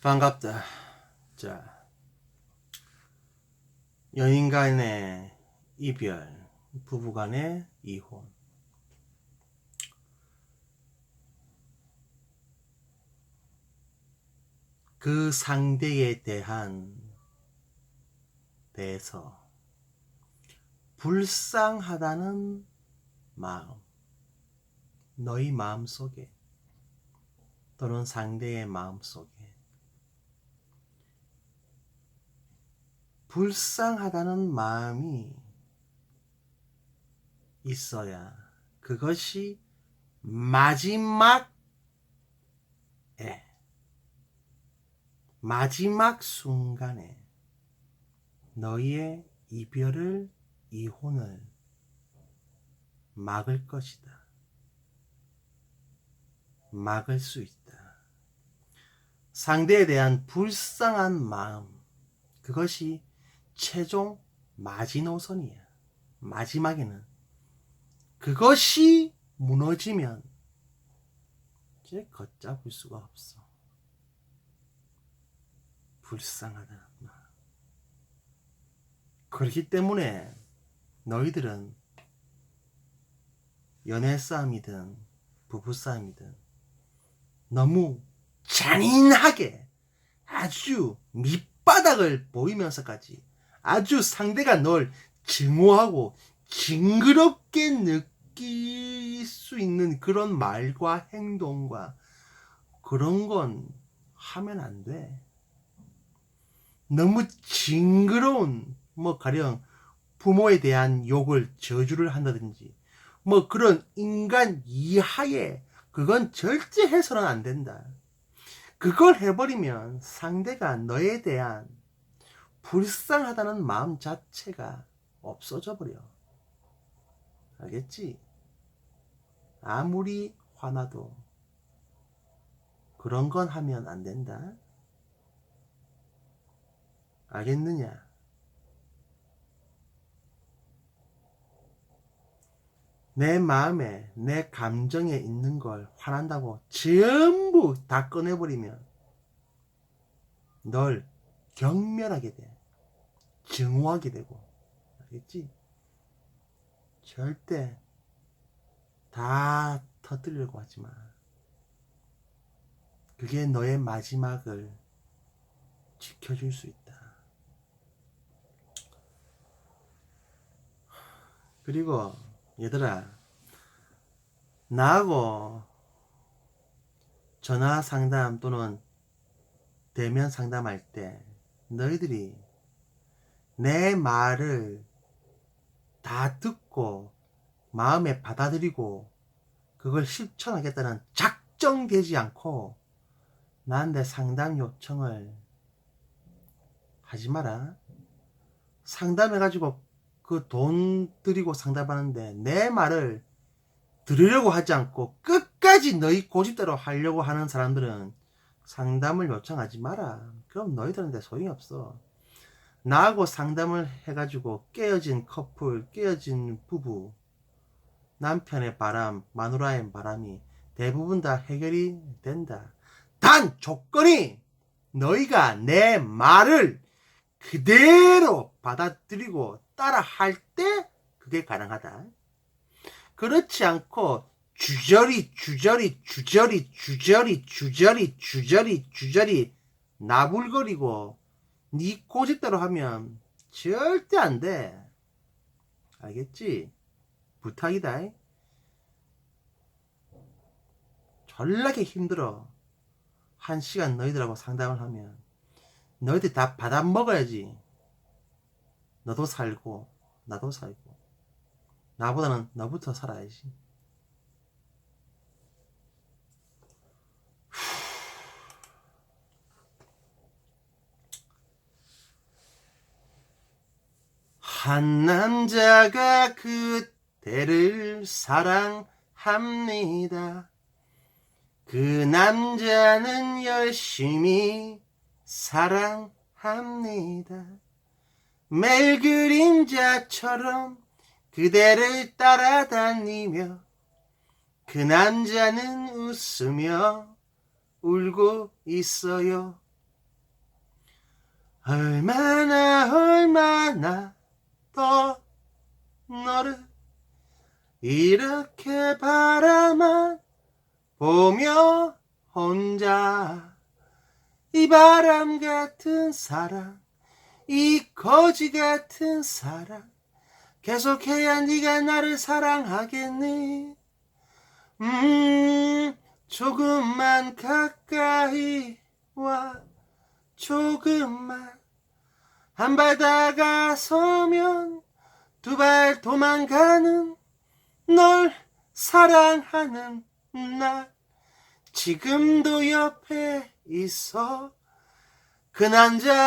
반갑다. 자, 연인 간의 이별, 부부 간의 이혼. 그 상대에 대한 대해서 불쌍하다는 마음, 너희 마음 속에 또는 상대의 마음 속에 불쌍하다는 마음이 있어야 그것이 마지막에 마지막 순간에 너희의 이별을 이혼을 막을 것이다. 막을 수 있다. 상대에 대한 불쌍한 마음, 그것이 최종 마지노선이야. 마지막에는 그것이 무너지면 이제 걷잡을 수가 없어. 불쌍하다. 그렇기 때문에 너희들은 연애 싸움이든 부부 싸움이든 너무 잔인하게 아주 밑바닥을 보이면서까지 아주 상대가 널 증오하고 징그럽게 느낄 수 있는 그런 말과 행동과 그런 건 하면 안 돼. 너무 징그러운 뭐 가령 부모에 대한 욕을 저주를 한다든지 뭐 그런 인간 이하의 그건 절대 해서는 안 된다. 그걸 해버리면 상대가 너에 대한 불쌍하다는 마음 자체가 없어져 버려. 알겠지? 아무리 화나도 그런 건 하면 안 된다. 알겠느냐? 내 마음에, 내 감정에 있는 걸 화난다고 전부 다 꺼내버리면 널 경멸하게 돼. 증오하게 되고. 알겠지? 절대 다 터뜨리려고 하지 마. 그게 너의 마지막을 지켜줄 수 있다. 그리고 얘들아, 나하고 전화 상담 또는 대면 상담할 때 너희들이 내 말을 다 듣고 마음에 받아들이고 그걸 실천하겠다는 작정되지 않고 나한테 상담 요청을 하지 마라. 상담해가지고 그 돈 들이고 상담하는데 내 말을 들으려고 하지 않고 끝까지 너희 고집대로 하려고 하는 사람들은 상담을 요청하지 마라. 그럼 너희들한테 소용이 없어. 나하고 상담을 해가지고 깨어진 커플, 깨어진 부부, 남편의 바람, 마누라의 바람이 대부분 다 해결이 된다. 단 조건이 너희가 내 말을 그대로 받아들이고 따라 할 때 그게 가능하다. 그렇지 않고 주저리 주저리 주저리 주저리 주저리 주저리 주저리 나불거리고 네 고집대로 하면 절대 안 돼. 알겠지? 부탁이다. 전락에 힘들어. 한 시간 너희들하고 상담을 하면 너희들 다 받아 먹어야지. 너도 살고 나도 살고 나보다는 너부터 살아야지. 한 남자가 그대를 사랑합니다. 그 남자는 열심히 사랑합니다. 매일 그림자처럼 그대를 따라다니며 그 남자는 웃으며 울고 있어요. 얼마나 얼마나 더 너를 이렇게 바라만 보며 혼자 이 바람 같은 사랑 이 거지 같은 사랑 계속해야 네가 나를 사랑하겠니? 음 조금만 가까이 와 조금만 한발 다가 서면 두 발 도망가는 널 사랑하는 날. 지금도 옆에 있어. 그 남자입니다